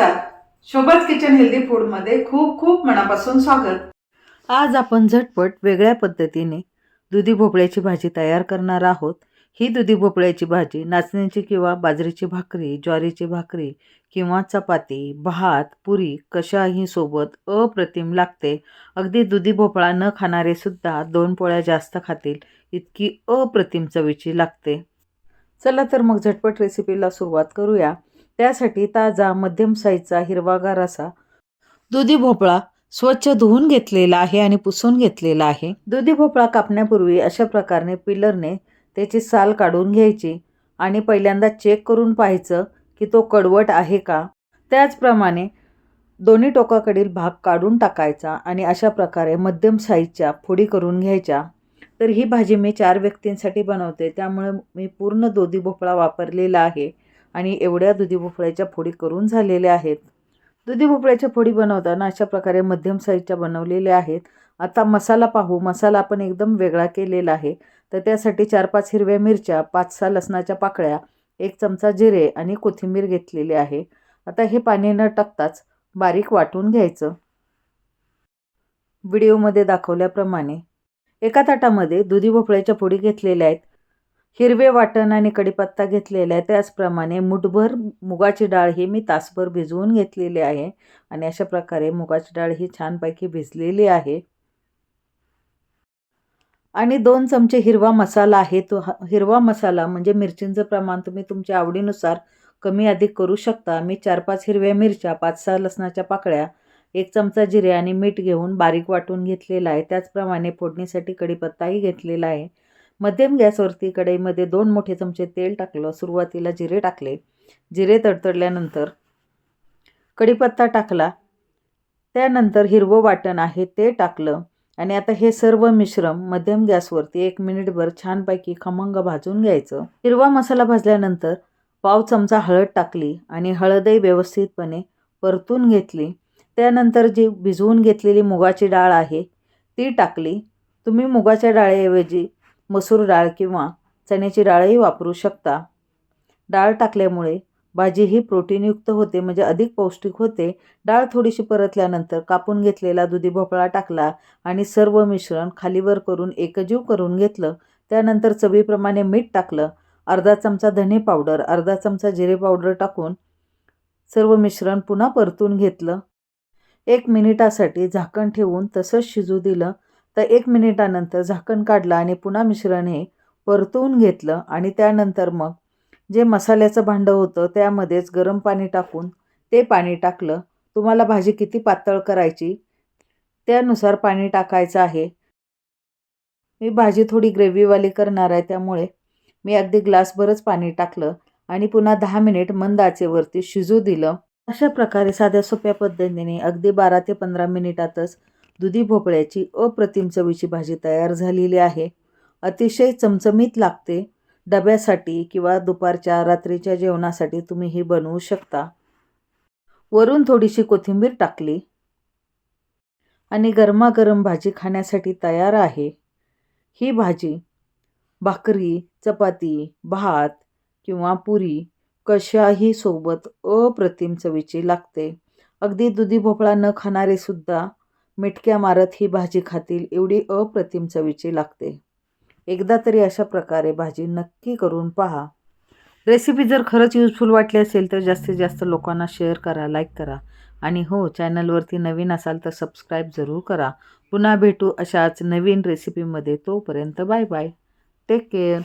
नमस्कार. शोभाच kitchen healthy फूडमध्ये खूप खूप मनापासून स्वागत. आज आपण झटपट वेगळ्या पद्धतीने दुधी भोपळ्याची भाजी तयार करणार आहोत. ही दुधी भोपळ्याची भाजी नाचण्याची किंवा बाजरीची भाकरी ज्वारीची भाकरी किंवा चपाती भात पुरी कशाही सोबत अप्रतिम लागते. अगदी दुधी भोपळा न खाणारे सुद्धा दोन पोळ्या जास्त खातील इतकी अप्रतिम चवीची लागते. चला तर मग झटपट रेसिपीला सुरुवात करूया. त्यासाठी ताजा मध्यम साईजचा हिरवागार असा दुधी भोपळा स्वच्छ धुवून घेतलेला आहे आणि पुसून घेतलेला आहे. दुधी भोपळा कापण्यापूर्वी अशा प्रकारे पिलरने त्याची साल काढून घ्यायची आणि पहिल्यांदा चेक करून पाहायचं की तो कडवट आहे का. त्याचप्रमाणे दोन्ही टोकाकडील भाग काढून टाकायचा आणि अशा प्रकारे मध्यम साईजच्या फोडी करून घ्यायच्या. तर ही भाजी मी चार व्यक्तींसाठी बनवते त्यामुळे मी पूर्ण दोधी भोपळा वापरलेला आहे. आणि एवढ्या दुधी भोपळ्याच्या फोडी करून झालेल्या आहेत. दुधी भोपळ्याच्या फोडी बनवताना अशा प्रकारे मध्यम साईजच्या बनवलेल्या आहेत. आता मसाला पाहू. मसाला आपण एकदम वेगळा केलेला आहे. तर त्यासाठी चार पाच हिरव्या मिरच्या पाच सहा लसणाच्या पाकळ्या एक चमचा जिरे आणि कोथिंबीर घेतलेली आहे. आता हे पाणी न टाकताच बारीक वाटून घ्यायचं. व्हिडिओमध्ये दाखवल्याप्रमाणे एका ताटामध्ये दुधी भोपळ्याच्या फोडी घेतलेल्या आहेत. हिरवे वाटण आणि कढीपत्ता घेतलेला आहे त्याचप्रमाणे मुठभर मुगाची डाळ ही मी तासभर भिजवून घेतलेली आहे आणि अशा प्रकारे मुगाची डाळ ही छानपैकी भिजलेली आहे. आणि दोन चमचे हिरवा मसाला आहे. तो हिरवा मसाला म्हणजे मिरचींचं प्रमाण तुम्ही तुमच्या आवडीनुसार कमी अधिक करू शकता. मी चार पाच हिरव्या मिरच्या पाच सहा लसणाच्या पाकळ्या एक चमचा जिरे आणि मीठ घेऊन बारीक वाटून घेतलेला आहे. त्याचप्रमाणे फोडणीसाठी कढीपत्ताही घेतलेला आहे. मध्यम गॅसवरती कढईमध्ये दोन मोठे चमचे तेल टाकलं सुरुवातीला जिरे टाकले. जिरे तडतडल्यानंतर कढीपत्ता टाकला. त्यानंतर हिरवं वाटण आहे ते टाकलं. आणि आता हे सर्व मिश्रण मध्यम गॅसवरती एक मिनिटभर छानपैकी खमंग भाजून घ्यायचं. हिरवा मसाला भाजल्यानंतर पाव चमचा हळद टाकली आणि हळदही व्यवस्थितपणे परतून घेतली. त्यानंतर जी भिजवून घेतलेली मुगाची डाळ आहे ती टाकली. तुम्ही मुगाच्या डाळीऐवजी मसूर डाळ किंवा चण्याची डाळही वापरू शकता. डाळ टाकल्यामुळे भाजी ही प्रोटीनयुक्त होते म्हणजे अधिक पौष्टिक होते. डाळ थोडीशी परतल्यानंतर कापून घेतलेला दुधी भोपळा टाकला आणि सर्व मिश्रण खालीवर करून एकजीव करून घेतलं. त्यानंतर चवीप्रमाणे मीठ टाकलं. अर्धा चमचा धने पावडर अर्धा चमचा जिरे पावडर टाकून सर्व मिश्रण पुन्हा परतून घेतलं. एक मिनिटासाठी झाकण ठेवून तसंच शिजू दिलं. तर एक मिनिटानंतर झाकण काढलं आणि पुन्हा मिश्रण हे परतवून घेतलं आणि त्यानंतर मग जे मसाल्याचं भांडं होतं त्यामध्येच गरम पाणी टाकून ते पाणी टाकलं. तुम्हाला भाजी किती पातळ करायची त्यानुसार पाणी टाकायचं आहे. मी भाजी थोडी ग्रेव्हीवाली करणार आहे त्यामुळे मी अगदी ग्लासभरच पाणी टाकलं आणि पुन्हा दहा मिनिट मंद आचेवरती शिजू दिलं. अशा प्रकारे साध्या सोप्या पद्धतीने अगदी बारा ते पंधरा मिनिटातच दुधी भोपळ्याची अप्रतिम चवीची भाजी तयार झालेली आहे. अतिशय चमचमीत लागते. डब्यासाठी किंवा दुपारच्या रात्रीच्या जेवणासाठी तुम्ही ही बनवू शकता. वरून थोडीशी कोथिंबीर टाकली. आणि गरमागरम भाजी खाण्यासाठी तयार आहे. ही भाजी भाकरी चपाती भात किंवा पुरी कशाही सोबत अप्रतिम चवीची लागते. अगदी दुधी भोपळा न खाणारे सुद्धा मिटक्या मारत ही भाजी खातील एवढी अप्रतिम चवीची लागते. एकदा तरी अशा प्रकारे भाजी नक्की करून पहा. रेसिपी जर खरंच युजफुल वाटली असेल तर जास्तीत जास्त लोकांना शेअर करा लाईक करा आणि हो चॅनलवरती नवीन असाल तर सबस्क्राईब जरूर करा. पुन्हा भेटू अशाच नवीन रेसिपीमध्ये तोपर्यंत बाय बाय टेक केअर